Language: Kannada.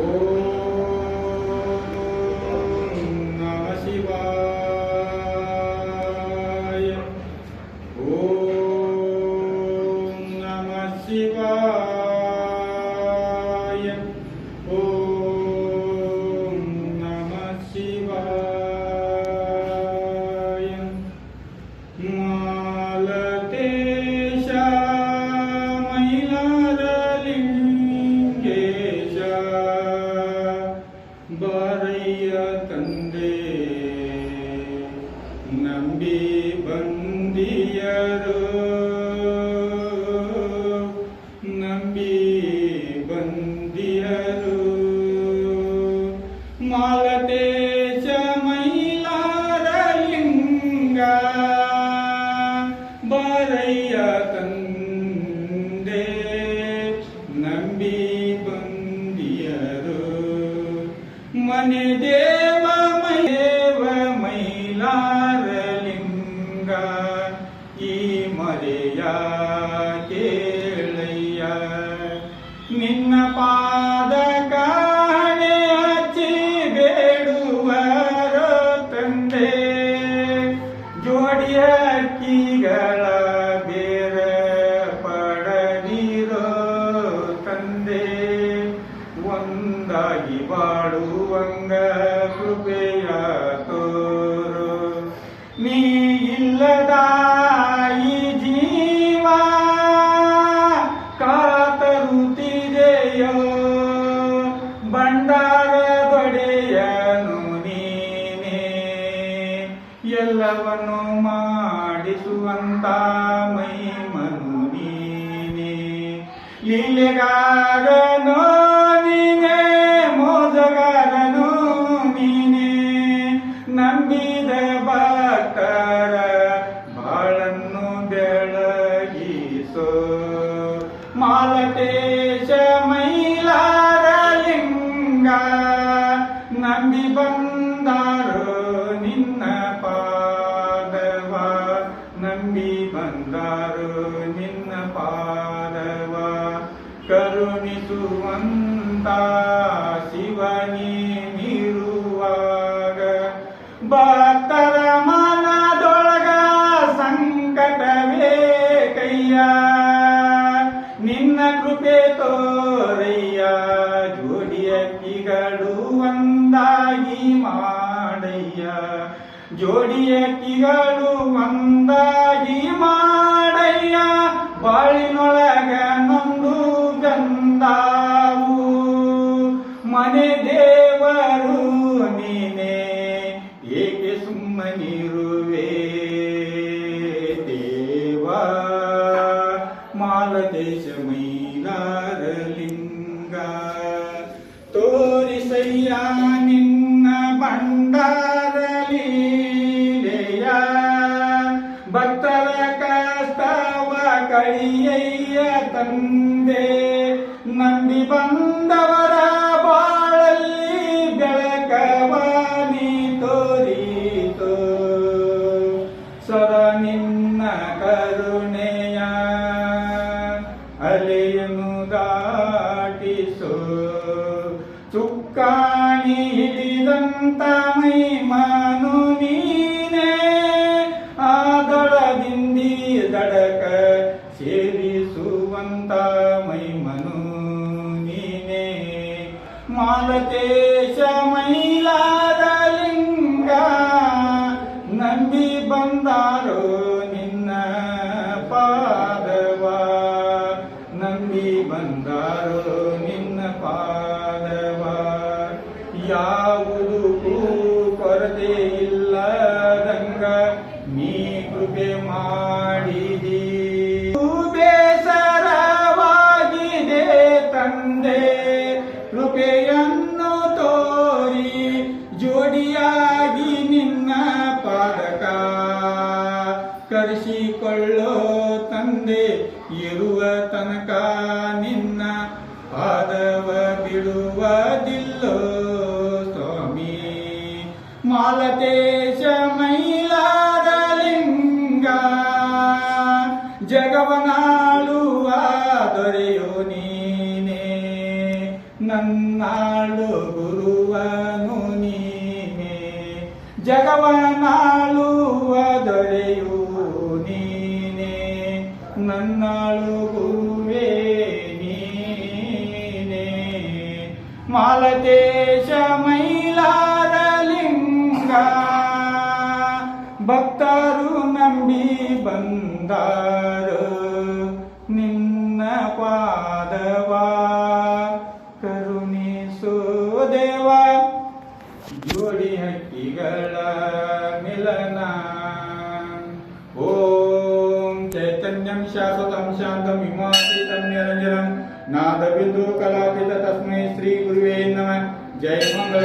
ಓಂ ಬಾರಯ್ಯ ತಂದೆ. ನಂಬಿ ಬಂದಿಯರು. ನಂಬಿ ಬಂದಿಯರು. ಮಾಲತೇಶ ಮೈಲಾರಲಿಂಗ ಬಾರಯ್ಯ ತಂದೆ. ಮನೆ ದೇವ ಮೈದೇವ ಮೈಲಾರಲಿಂಗ ಈ ಮರೆಯ ಕೇಳಯ್ಯ, ನಿನ್ನ ಪಾದ ಕಾಣೆ ಬೇಡುವರೋ ತಂದೆ. ಜೋಡಿಯ ಹಕ್ಕಿಗಳ ಬೇರ ತಂದೆ. ಒಂದಾಗಿ ಬಾಳುವಂಗ ಕೃಪೆಯ ತೋರು ನೀ ಇಲ್ಲದ ಈ ಜೀವ ಕಾತರುತ್ತಿದೆಯೋ? ಭಂಡಾರದೊಡೆಯನು ನೀನೇ. ಎಲ್ಲವನ್ನು ಮಾಡಿಸುವಂತ ಮೈಮನು ನೀನೇ. ಲೀಲೆಗಾರನು ಮೈಲಾರಲಿಂಗ ನಂಬಿ ಬಂದಾರೋ ನಿನ್ನ ಪಾದವ? ನಂಬಿ ಬಂದಾರೋ ನಿನ್ನ ಪಾದವ? ಕರುಣಿಸುವಂತ ಶಿವನಿ ನಿರುವಾಗ ಭಕ್ತರ ಜೋಡಿಯಕ್ಕಿಗಳು ಒಂದಾಗಿ ಮಾಡಯ್ಯ. ಜೋಡಿಯಕ್ಕಿಗಳು ಒಂದಾಗಿ ಮಾಡಯ್ಯ. ಬಾಳಿನೊಳಗ ನೊಂದು ಗಂದಾವು ಮನೆ ದೇವರು ನೀನೆ, ಏಕೆ ಸುಮ್ಮನಿರುವೆ? ದೇವ ಮಾಲದೇಶ ಅಲೆಯನ್ನು ದಾಟಿಸು ಚುಕ್ಕಾಣಿ ಹಿಡಿದಂತ ಮೈಮಾನು ನೀನೇ. ದಳದಿಂದಿ ದಡಕ ಸೇರಿಸುವಂತ ಮೈಮನು ನೀನೇ. ಮಾಲತೇಶ ಯಾವುದಕ್ಕೂ ಕೊರತೆ ಇಲ್ಲದಂಗ ನೀ ಕೃಪೆ ಮಾಡಿದಿ. ಬೇಸರವಾಗಿದೆ ತಂದೆ, ಕೃಪೆಯನ್ನು ತೋರಿ ಜೋಡಿಯಾಗಿ ನಿನ್ನ ಪಾದಕ. ಕರೆಸಿಕೊಳ್ಳೋ ತಂದೆ, ಇರುವ ತನಕ ನಿನ್ನ ಪಾದವ ಬಿಡುವುದಿಲ್ಲೋ. ಮೈಲಾರಲಿಂಗ ಜಗವನಾಳುವ ದೊರೆಯೋ ನೀನೇ. ನನ್ನಾಳು ಗುರುವನು ನೀನೆ. ಜಗವನಾಳುವ ದೊರೆಯೋ ನೀನೆ. ನನ್ನಾಳು ಬಂದಾರು ನಿನ್ನ ಪಾದವ ಕರುಣಿಸು ಜೋಡಿ ಹಕ್ಕಿಗಳ ಮಿಲನ. ಓಂ ಚೈತನ್ಯಂ ಶಾಶ್ವತಂ ಶಾಂತಂ ವಿಮಾಸಿತಂ ನಿರಂಜನಂ. ನಾದಬಿಂದು ಕಲಾಪಿತ ತಸ್ಮೈ ಶ್ರೀ ಗುರುವೇ ನಮಃ. ಜಯ ಮಂಗಳ